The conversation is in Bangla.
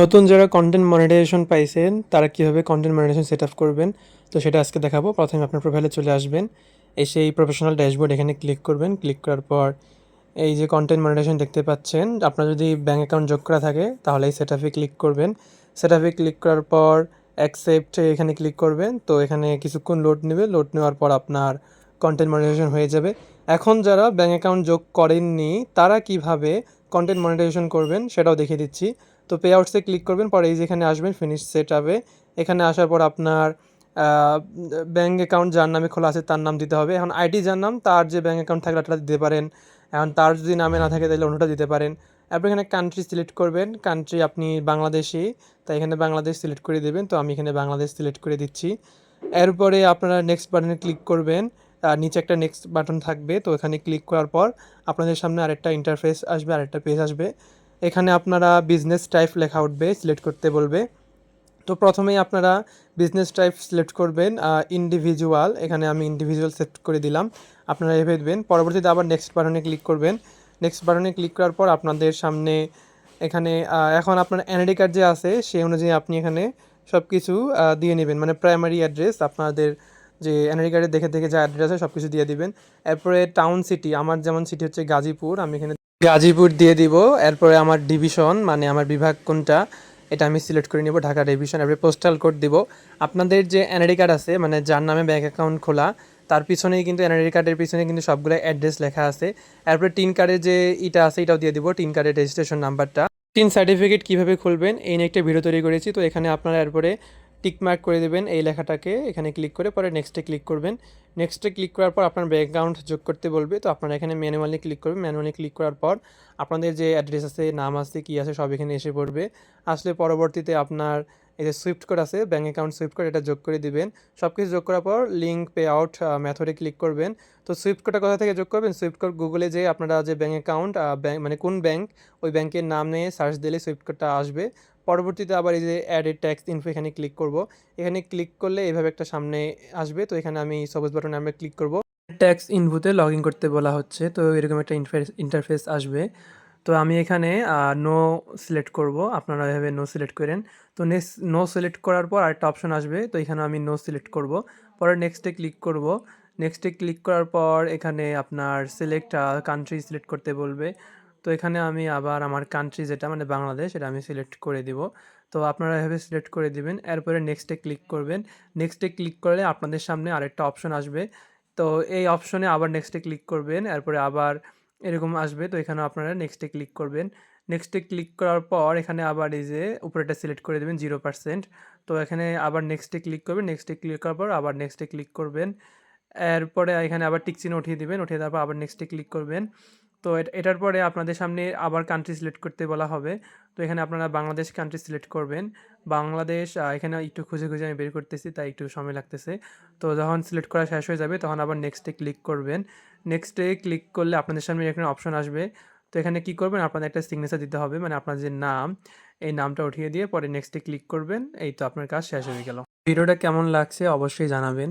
নতুন যারা কন্টেন্ট মনিটাইজেশন পাইছেন, তারা কীভাবে কন্টেন্ট মনিটাইজেশন সেট আপ করবেন? তো সেটা আজকে দেখাবো। প্রথমে আপনার প্রোফাইলে চলে আসবেন। এসে এই প্রফেশনাল ড্যাশবোর্ড এখানে ক্লিক করবেন। ক্লিক করার পর এই যে কন্টেন্ট মনিটাইজেশন দেখতে পাচ্ছেন, আপনার যদি ব্যাঙ্ক অ্যাকাউন্ট যোগ করা থাকে, তাহলে এই সেট আপে ক্লিক করবেন। সেট আপে ক্লিক করার পর অ্যাকসেপ্ট এখানে ক্লিক করবেন। তো এখানে কিছুক্ষণ লোড নেবে। লোড নেওয়ার পর আপনার কন্টেন্ট মনিটাইজেশন হয়ে যাবে। এখন যারা ব্যাঙ্ক অ্যাকাউন্ট যোগ করেননি, তারা কীভাবে কন্টেন্ট মনিটাইজেশন করবেন, সেটাও দেখিয়ে দিচ্ছি। তো পে আউটসে ক্লিক করবেন, পরে এই যেখানে আসবেন ফিনিশ সেট আপে এখানে আসার পর আপনার ব্যাঙ্ক অ্যাকাউন্ট যার নামে খোলা আছে তার নাম দিতে হবে। এখন আইডি যার নাম, তার যে ব্যাঙ্ক অ্যাকাউন্ট থাকলে ওটা দিতে পারেন। এখন তার যদি নামে না থাকে তাহলে অন্যটা দিতে পারেন। এরপর এখানে কান্ট্রি সিলেক্ট করবেন। কান্ট্রি আপনি বাংলাদেশি, তাই এখানে বাংলাদেশ সিলেক্ট করে দেবেন। তো আমি এখানে বাংলাদেশ সিলেক্ট করে দিচ্ছি। এরপরে আপনারা নেক্সট বাটনে ক্লিক করবেন। নিচে একটা নেক্সট বাটন থাকবে। তো এখানে ক্লিক করার পর আপনাদের সামনে আরেকটা ইন্টারফেস আসবে, আরেকটা পেজ আসবে। এখানে আপনারা বিজনেস টাইপ লেখা উঠবে সিলেক্ট করতে বলবে। তো প্রথমেই আপনারা বিজনেস টাইপ সিলেক্ট করবেন ইন্ডিভিজুয়াল এখানে আমি ইন্ডিভিজুয়াল সেট করে দিলাম, আপনারা এভাবে দেবেন। পরবর্তীতে আবার নেক্সট বাটনে ক্লিক করবেন। নেক্সট বাটনে ক্লিক করার পর আপনাদের সামনে এখানে এখন আপনার এনআইডি কার্ড যে আছে সেই অনুযায়ী আপনি এখানে সব কিছু দিয়ে নেবেন। মানে প্রাইমারি অ্যাড্রেস আপনাদের যে এনআইডি কার্ডে দেখে দেখে যা অ্যাড্রেস আছে সব কিছু দিয়ে দিবেন। এরপরে টাউন সিটি আমার যেমন সিটি হচ্ছে গাজীপুর, আমি এখানে গাজীপুর দিয়ে দিব। এরপরে আমার ডিভিশন মানে আমার বিভাগ কোনটা, এটা আমি সিলেক্ট করে নেব, ঢাকা ডিভিশন এরপরে পোস্টাল কোড দিব। আপনাদের যে এনআইডি কার্ড আছে মানে যার নামে ব্যাঙ্ক অ্যাকাউন্ট খোলা, তার পিছনেই কিন্তু এনআইডি কার্ডের পিছনে কিন্তু সবগুলো অ্যাড্রেস লেখা আছে। এরপরে টিন কার্ডের যে ইটা আছে, এটাও দিয়ে দিব টিন কার্ডের রেজিস্ট্রেশন নাম্বারটা টিন সার্টিফিকেট কীভাবে খুলবেন, এই নিয়ে একটা ভিডিও তৈরি করেছি, তো এখানে আপনারা এরপরে টিক মার্ক করে দেবেন এই লেখাটাকে, এখানে ক্লিক করে পরে নেক্সটে ক্লিক করবেন। নেক্সটে ক্লিক করার পর আপনার ব্যাঙ্ক অ্যাকাউন্ট যোগ করতে বলবে, তো আপনারা এখানে ম্যানুয়ালি ক্লিক করবেন। ম্যানুয়ালি ক্লিক করার পর আপনাদের যে অ্যাড্রেস আছে, নাম আছে, কী আছে, সব এখানে এসে পড়বে। আসলে পরবর্তীতে আপনার এই যে সুইফট কোড আছে ব্যাঙ্ক অ্যাকাউন্ট সুইফট কোড এটা যোগ করে দিবেন। সব কিছু যোগ করার পর লিঙ্ক পে আউট মেথডে ক্লিক করবেন। তো সুইফট কোডটা কোথা থেকে যোগ করবেন? সুইফট কোড গুগলে যে আপনারা যে ব্যাঙ্ক অ্যাকাউন্ট মানে কোন ব্যাঙ্ক ওই ব্যাঙ্কের নাম নিয়ে সার্চ দিলে সুইফট কোডটা আসবে। পরবর্তীতে আবার এই যে অ্যাড এ ট্যাক্স ইনফো এখানে ক্লিক করব। এখানে ক্লিক করলে এইভাবে একটা সামনে আসবে। তো এখানে আমি সবুজ বাটনে আমরা ক্লিক করব। ট্যাক্স ইনভুতে লগ ইন করতে বলা হচ্ছে। তো এরকম একটা ইন্টারফেস আসবে। তো আমি এখানে নো সিলেক্ট করব। আপনারা এভাবে নো সিলেক্ট করেন। তো নেক্সট নো সিলেক্ট করার পর আরেকটা অপশন আসবে। তো এখানে আমি নো সিলেক্ট করব। পরে নেক্সটে ক্লিক করব। নেক্সটে ক্লিক করার পর এখানে আপনার সিলেক্ট কান্ট্রি সিলেক্ট করতে বলবে। তো এখানে আমি আবার আমার কান্ট্রি যেটা মানে বাংলাদেশ এটা আমি সিলেক্ট করে দিব। তো আপনারা এভাবে সিলেক্ট করে দিবেন। এরপরে নেক্সটে ক্লিক করবেন। নেক্সটে ক্লিক করলে আপনাদের সামনে আরেকটা অপশন আসবে। তো এই অপশনে আবার নেক্সটে ক্লিক করবেন। এরপরে আবার এরকম আসবে। তো এখানে আপনারা নেক্সটে ক্লিক করবেন। নেক্সটে ক্লিক করার পর এখানে আবার এই যে উপরেটা সিলেক্ট করে দেবেন জিরো পার্সেন্ট তো এখানে আবার নেক্সটে ক্লিক করবেন। নেক্সটে ক্লিক করার পর আবার নেক্সটে ক্লিক করবেন। এরপরে এখানে আবার টিক চিহ্ন উঠিয়ে দিবেন। উঠিয়ে তারপর আবার নেক্সটে ক্লিক করবেন। তো এটার পরে আপনাদের সামনে আবার কান্ট্রি সিলেক্ট করতে বলা হবে। তো এখানে আপনারা বাংলাদেশ কান্ট্রি সিলেক্ট করবেন। বাংলাদেশ এখানে একটু খুঁজে খুঁজে আমি বের করতেছি, তাই একটু সময় লাগতেছে। তো যখন সিলেক্ট করা শেষ হয়ে যাবে, তখন আবার নেক্সটে ক্লিক করবেন। নেক্সটে ক্লিক করলে আপনাদের সামনে এখানে অপশন আসবে। তো এখানে কি করবেন? আপনাদের একটা সিগনেচার দিতে হবে মানে আপনার যে নাম, এই নামটা উঠিয়ে দিয়ে পরে নেক্সটে ক্লিক করবেন। এই তো আপনার কাজ শেষ হয়ে গেল। ভিডিওটা কেমন লাগছে অবশ্যই জানাবেন।